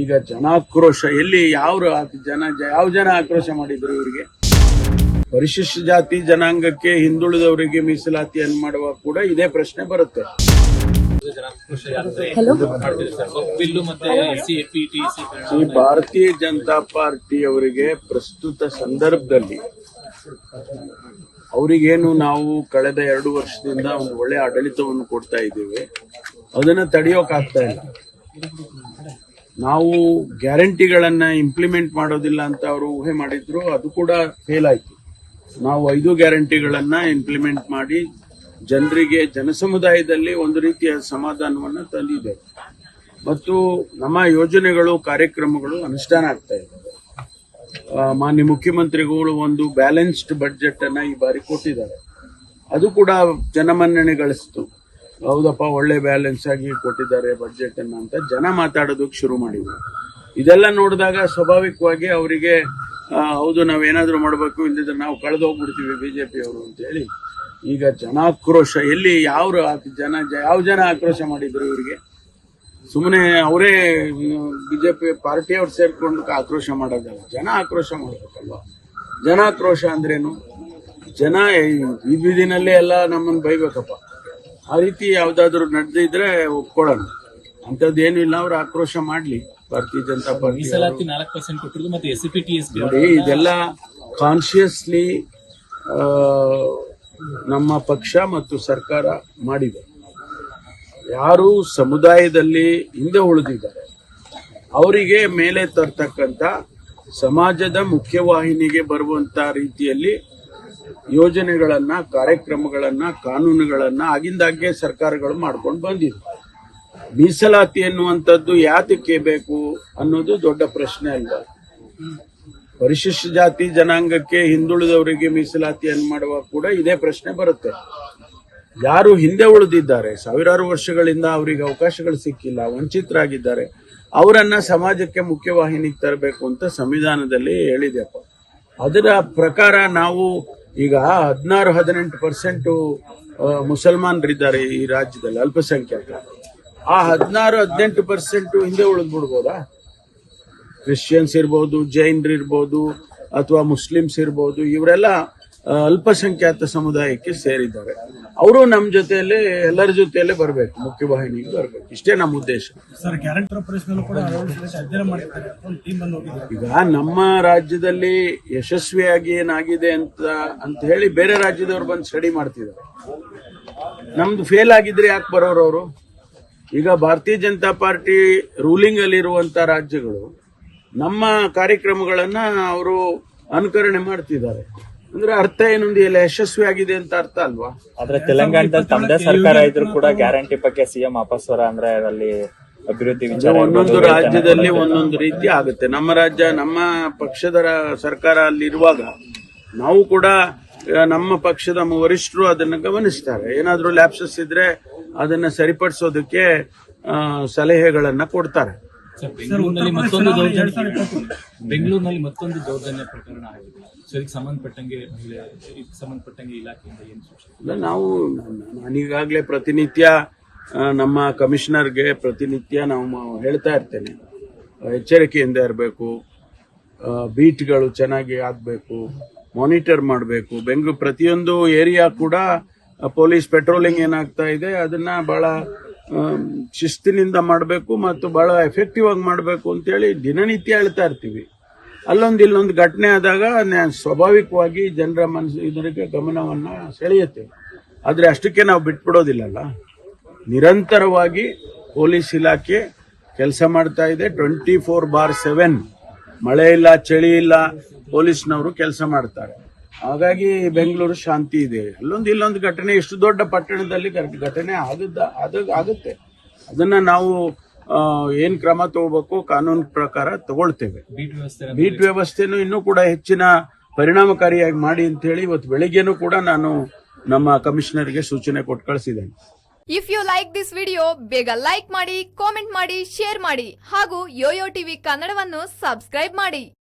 ಈಗ ಜನಾಕ್ರೋಶ ಎಲ್ಲಿ ಯಾವ ಜನ ಯಾವ ಜನ ಆಕ್ರೋಶ ಮಾಡಿದ್ರು ಇವರಿಗೆ? ಪರಿಶಿಷ್ಟ ಜಾತಿ ಜನಾಂಗಕ್ಕೆ ಹಿಂದುಳಿದವರಿಗೆ ಮೀಸಲಾತಿಯನ್ನು ಮಾಡುವ ಕೂಡ ಇದೇ ಪ್ರಶ್ನೆ ಬರುತ್ತೆ. ಈ ಭಾರತೀಯ ಜನತಾ ಪಾರ್ಟಿ ಅವರಿಗೆ ಪ್ರಸ್ತುತ ಸಂದರ್ಭದಲ್ಲಿ ಅವರಿಗೇನು ನಾವು ಕಳೆದ ಎರಡು ವರ್ಷದಿಂದ ಒಂದು ಒಳ್ಳೆ ಆಡಳಿತವನ್ನು ಕೊಡ್ತಾ ಇದ್ದೀವಿ. ಅದನ್ನ ತಡೆಯೋಕಾಗ್ತಾ ಇಲ್ಲ. ನಾವು ಗ್ಯಾರಂಟಿಗಳನ್ನ ಇಂಪ್ಲಿಮೆಂಟ್ ಮಾಡೋದಿಲ್ಲ ಅಂತ ಅವರು ಊಹೆ ಮಾಡಿದ್ರು, ಅದು ಕೂಡ ಫೇಲ್ ಆಯ್ತು. ನಾವು ಐದು ಗ್ಯಾರಂಟಿಗಳನ್ನ ಇಂಪ್ಲಿಮೆಂಟ್ ಮಾಡಿ ಜನರಿಗೆ, ಜನಸಮುದಾಯದಲ್ಲಿ ಒಂದು ರೀತಿಯ ಸಮಾಧಾನವನ್ನು ತಂದಿದೆ ಮತ್ತು ನಮ್ಮ ಯೋಜನೆಗಳು, ಕಾರ್ಯಕ್ರಮಗಳು ಅನುಷ್ಠಾನ ಆಗ್ತಾ ಇದೆ. ಮಾನ್ಯ ಮುಖ್ಯಮಂತ್ರಿಗಳು ಒಂದು ಬ್ಯಾಲೆನ್ಸ್ಡ್ ಬಜೆಟ್ ಅನ್ನ ಈ ಬಾರಿ ಕೊಟ್ಟಿದ್ದಾರೆ. ಅದು ಕೂಡ ಜನಮನ್ನಣೆ ಗಳಿಸ್ತು ಹೌದಪ್ಪ, ಒಳ್ಳೆ ಬ್ಯಾಲೆನ್ಸ್ ಆಗಿ ಕೊಟ್ಟಿದ್ದಾರೆ ಬಜೆಟ್ ಅನ್ನ ಅಂತ ಜನ ಮಾತಾಡೋದಕ್ಕೆ ಶುರು ಮಾಡಿದ್ರು. ಇದೆಲ್ಲ ನೋಡಿದಾಗ ಸ್ವಾಭಾವಿಕವಾಗಿ ಅವರಿಗೆ ಹೌದು, ನಾವೇನಾದ್ರೂ ಮಾಡಬೇಕು ಇಲ್ಲದಿದ್ರೆ ನಾವು ಕಳೆದು ಹೋಗ್ಬಿಡ್ತೀವಿ ಬಿಜೆಪಿ ಅವರು ಅಂತ ಹೇಳಿ. ಈಗ ಜನಾಕ್ರೋಶ, ಎಲ್ಲಿ ಯಾವ ಜನ ಯಾವ ಜನ ಆಕ್ರೋಶ ಮಾಡಿದ್ರು ಇವರಿಗೆ? ಸುಮ್ಮನೆ ಅವರೇ ಬಿಜೆಪಿ ಪಾರ್ಟಿಯವ್ರು ಸೇರ್ಕೊಂಡು ಆಕ್ರೋಶ ಮಾಡೋದಲ್ಲ, ಜನ ಆಕ್ರೋಶ ಮಾಡ್ಬೇಕಲ್ವಾ? ಜನಾಕ್ರೋಶ ಅಂದ್ರೇನು? ಜನ ಈ ಬೀದಿನಲ್ಲೇ ಎಲ್ಲ ನಮ್ಮನ್ನು ಬೈಬೇಕಪ್ಪ. ಆ ರೀತಿ ಯಾವ್ದಾದ್ರು ನಡೆದಿದ್ರೆ ಒಪ್ಕೊಳ್ಳೋಣ. ಅಂತದ್ದು ಏನು ಇಲ್ಲ ಅವ್ರು ಆಕ್ರೋಶ ಮಾಡ್ಲಿ. ಭಾರತೀಯ ಜನತಾ ಪಾರ್ಟಿ ನಾಲ್ಕು ಪರ್ಸೆಂಟ್ ಕೊಟ್ಟಿರೋದು ಮತ್ತೆ ಎಸ್ ಪಿ ಟಿ ಎಸ್ ನೋಡಿ ಇದೆಲ್ಲ ಕಾನ್ಶಿಯಸ್ಲಿ ನಮ್ಮ ಪಕ್ಷ ಮತ್ತು ಸರ್ಕಾರ ಮಾಡಿದೆ. ಯಾರು ಸಮುದಾಯದಲ್ಲಿ ಹಿಂದೆ ಉಳಿದಿದ್ದಾರೆ. ಅವರಿಗೆ ಮೇಲೆ ತರ್ತಕ್ಕಂಥ ಸಮಾಜದ ಮುಖ್ಯವಾಹಿನಿಗೆ ಬರುವಂತ ರೀತಿಯಲ್ಲಿ ಯೋಜನೆಗಳನ್ನ, ಕಾರ್ಯಕ್ರಮಗಳನ್ನ, ಕಾನೂನುಗಳನ್ನ ಆಗಿಂದಾಗ್ಗೆ ಸರ್ಕಾರಗಳು ಮಾಡ್ಕೊಂಡು ಬಂದಿದೆ ಮೀಸಲಾತಿ ಎನ್ನುವಂಥದ್ದು ಯಾತಕ್ಕೆ ಬೇಕು ಅನ್ನೋದು ದೊಡ್ಡ ಪ್ರಶ್ನೆ ಅಲ್ಲ ಪರಿಶಿಷ್ಟ ಜಾತಿ ಜನಾಂಗಕ್ಕೆ ಹಿಂದುಳಿದವರಿಗೆ ಮೀಸಲಾತಿಯನ್ನು ಮಾಡುವ ಕೂಡ ಇದೇ ಪ್ರಶ್ನೆ ಬರುತ್ತೆ. ಯಾರು ಹಿಂದೆ ಉಳಿದಿದ್ದಾರೆ, ಸಾವಿರಾರು ವರ್ಷಗಳಿಂದ ಅವರಿಗೆ ಅವಕಾಶಗಳು ಸಿಕ್ಕಿಲ್ಲ, ವಂಚಿತರಾಗಿದ್ದಾರೆ, ಅವರನ್ನ ಸಮಾಜಕ್ಕೆ ಮುಖ್ಯವಾಹಿನಿಗೆ ತರಬೇಕು ಅಂತ ಸಂವಿಧಾನದಲ್ಲಿ ಹೇಳಿದೆಪ್ಪ ಅದರ ಪ್ರಕಾರ ನಾವು ಈಗ ಹದಿನಾರು, ಹದಿನೆಂಟು ಪರ್ಸೆಂಟ್ ಮುಸಲ್ಮಾನರಿದ್ದಾರೆ ಈ ರಾಜ್ಯದಲ್ಲಿ ಅಲ್ಪಸಂಖ್ಯಾತ. ಆ ಹದಿನಾರು, ಹದಿನೆಂಟು ಪರ್ಸೆಂಟ್ ಹಿಂದೆ ಉಳಿದ್ಬಿಡ್ಬೋದಾ? ಕ್ರಿಶ್ಚಿಯನ್ಸ್ ಇರ್ಬೋದು ಜೈನರು ಇರ್ಬೋದು ಅಥವಾ ಮುಸ್ಲಿಮ್ಸ್ ಇರ್ಬೋದು, ಇವರೆಲ್ಲ ಅಲ್ಪಸಂಖ್ಯಾತ ಸಮುದಾಯಕ್ಕೆ ಸೇರಿದ್ದಾರೆ. ಅವರು ನಮ್ಮ ಜೊತೆಯಲ್ಲಿ ಎಲ್ಲರ ಜೊತೆಯಲ್ಲೇ ಬರಬೇಕು ಮುಖ್ಯವಾಹಿನಿಗೆ ಬರಬೇಕು. ಇಷ್ಟೇ ನಮ್ಮ ಉದ್ದೇಶ. ಈಗ ನಮ್ಮ ರಾಜ್ಯದಲ್ಲಿ ಯಶಸ್ವಿಯಾಗಿ ಏನಾಗಿದೆ ಅಂತ ಅಂತ ಹೇಳಿ ಬೇರೆ ರಾಜ್ಯದವ್ರು ಬಂದು ಸ್ಟಡಿ ಮಾಡ್ತಿದ್ದಾರೆ. ನಮ್ದು ಫೇಲ್ ಆಗಿದ್ರೆ ಯಾಕೆ ಬರೋರು ಅವರು? ಈಗ ಭಾರತೀಯ ಜನತಾ ಪಾರ್ಟಿ ರೂಲಿಂಗ್ ಅಲ್ಲಿ ಇರುವಂತ ರಾಜ್ಯಗಳು ನಮ್ಮ ಕಾರ್ಯಕ್ರಮಗಳನ್ನ ಅವರು ಅನುಕರಣೆ ಮಾಡ್ತಿದ್ದಾರೆ. ಅಂದ್ರೆ ಅರ್ಥ ಏನು ಎಲ್ಲ ಯಶಸ್ವಿ ಆಗಿದೆ ಅಂತ ಅರ್ಥ ಅಲ್ವಾ? ಆದ್ರೆ ತೆಲಂಗಾಣದಲ್ಲಿ ತಮ್ಮದೇ ಸರ್ಕಾರ ಇದ್ರು ಕೂಡ ಗ್ಯಾರಂಟಿ ಬಗ್ಗೆ ಸಿಎಂ ವಾಪಸ್ ವರ ಅಂದ್ರೆ ಅಲ್ಲಿ ಅಭಿವೃದ್ಧಿ ವಿಚಾರ ಒಂದೊಂದು ರಾಜ್ಯದಲ್ಲಿ ಒಂದೊಂದು ರೀತಿ ಆಗುತ್ತೆ. ನಮ್ಮ ರಾಜ್ಯ ನಮ್ಮ ಪಕ್ಷದ ಸರ್ಕಾರ ಅಲ್ಲಿರುವಾಗ ನಾವು ಕೂಡ ನಮ್ಮ ಪಕ್ಷದ ವರಿಷ್ಠರು ಅದನ್ನ ಗಮನಿಸ್ತಾರೆ. ಏನಾದ್ರೂ ಲ್ಯಾಪ್ಸಸ್ ಇದ್ರೆ ಅದನ್ನ ಸರಿಪಡಿಸೋದಕ್ಕೆ ಆ, ಸಲಹೆಗಳನ್ನ ಕೊಡ್ತಾರೆ. ಬೆಂಗಳೂರಿನಲ್ಲಿ ಮತ್ತೊಂದು ದೌರ್ಜನ್ಯ ಬೆಂಗಳೂರಿನಲ್ಲಿ ಮತ್ತೊಂದು ದೌರ್ಜನ್ಯ ಪ್ರಕರಣ ಆಗಿದೆ. ಸೊ ಇದಕ್ಕೆ ಸಂಬಂಧಪಟ್ಟಂಗೆ ಮಹಿಳೆ ಇದಕ್ಕೆ ಸಂಬಂಧಪಟ್ಟಂಗೆ ಇಲಾಖೆಯಿಂದ ಏನು ಸೂಚನೆ? ನಾವು ನಾನೀಗಾಗಲೇ ಪ್ರತಿನಿತ್ಯ ನಮ್ಮ ಕಮಿಷನರ್ಗೆ ಪ್ರತಿನಿತ್ಯ ನಾವು ಮ- ಹೇಳ್ತಾ ಇರ್ತೇನೆ. ಎಚ್ಚರಿಕೆಯಿಂದ ಇರಬೇಕು ಬೀಟ್ಗಳು ಚೆನ್ನಾಗಿ ಆಗಬೇಕು ಮಾನಿಟರ್ ಮಾಡಬೇಕು. ಬೆಂಗಳೂರು ಪ್ರತಿಯೊಂದು ಏರಿಯಾ ಕೂಡ ಪೊಲೀಸ್ ಪೆಟ್ರೋಲಿಂಗ್ ಏನಾಗ್ತಾ ಇದೆ ಅದನ್ನ ಬಹಳ ಆಮ್, ಶಿಸ್ತಿನಿಂದ ಮಾಡಬೇಕು ಮತ್ತು ಬಹಳ ಎಫೆಕ್ಟಿವ್ ಆಗಿ ಮಾಡಬೇಕು ಅಂತೇಳಿ ದಿನನಿತ್ಯ ಹೇಳ್ತಾ ಇರ್ತೀವಿ. ಅಲ್ಲೊಂದು ಇಲ್ಲೊಂದು ಘಟನೆ ಆದಾಗ ಸ್ವಾಭಾವಿಕವಾಗಿ ಜನರ ಮನಸ್ಸು ಇದರಿಗೆ ಗಮನವನ್ನು ಸೆಳೆಯುತ್ತೆ. ಆದರೆ ಅಷ್ಟಕ್ಕೆ ನಾವು ಬಿಟ್ಬಿಡೋದಿಲ್ಲಲ್ಲ. ನಿರಂತರವಾಗಿ ಪೊಲೀಸ್ ಇಲಾಖೆ ಕೆಲಸ ಮಾಡ್ತಾ ಇದೆ. ಟ್ವೆಂಟಿ ಫೋರ್ ಬಾರ್ ಸೆವೆನ್ ಮಳೆ ಇಲ್ಲ, ಚಳಿ ಇಲ್ಲ, ಪೊಲೀಸ್ನವರು ಕೆಲಸ ಮಾಡ್ತಾರೆ. ಹಾಗಾಗಿ ಬೆಂಗಳೂರು ಶಾಂತಿ ಇದೆ. ಅಲ್ಲೊಂದು ಇಲ್ಲೊಂದು ಘಟನೆ ಇಷ್ಟು ದೊಡ್ಡ ಪಟ್ಟಣದಲ್ಲಿ ಘಟ- ಘಟನೆ ಆಗದ ಆದಾಗ ಆಗುತ್ತೆ. ಅದನ್ನ ನಾವು ಏನ್ ಕ್ರಮ ತಗೋಬೇಕು ಕಾನೂನು ಪ್ರಕಾರ ತಗೊಳ್ತೇವೆ. ಬೀಟ್ ವ್ಯವಸ್ಥೆ ಬೀಟ್ ವ್ಯವಸ್ಥೆನೂ ಇನ್ನೂ ಕೂಡ ಹೆಚ್ಚಿನ ಪರಿಣಾಮಕಾರಿಯಾಗಿ ಮಾಡಿ ಅಂತ ಹೇಳಿ ಇವತ್ತು ಬೆಳಿಗ್ಗೆನೂ ಕೂಡ ನಾನು ನಮ್ಮ ಕಮಿಷನರ್ಗೆ ಸೂಚನೆ ಕೊಟ್ಟು ಕಳಿಸಿದ್ದೇನೆ. If you like this video ಬೇಗ ಲೈಕ್ ಮಾಡಿ ಕಾಮೆಂಟ್ ಮಾಡಿ ಶೇರ್ ಮಾಡಿ ಹಾಗೂ ಯೋಯೋ ಟಿವಿ ಕನ್ನಡವನ್ನು ಸಬ್ಸ್ಕ್ರೈಬ್ ಮಾಡಿ.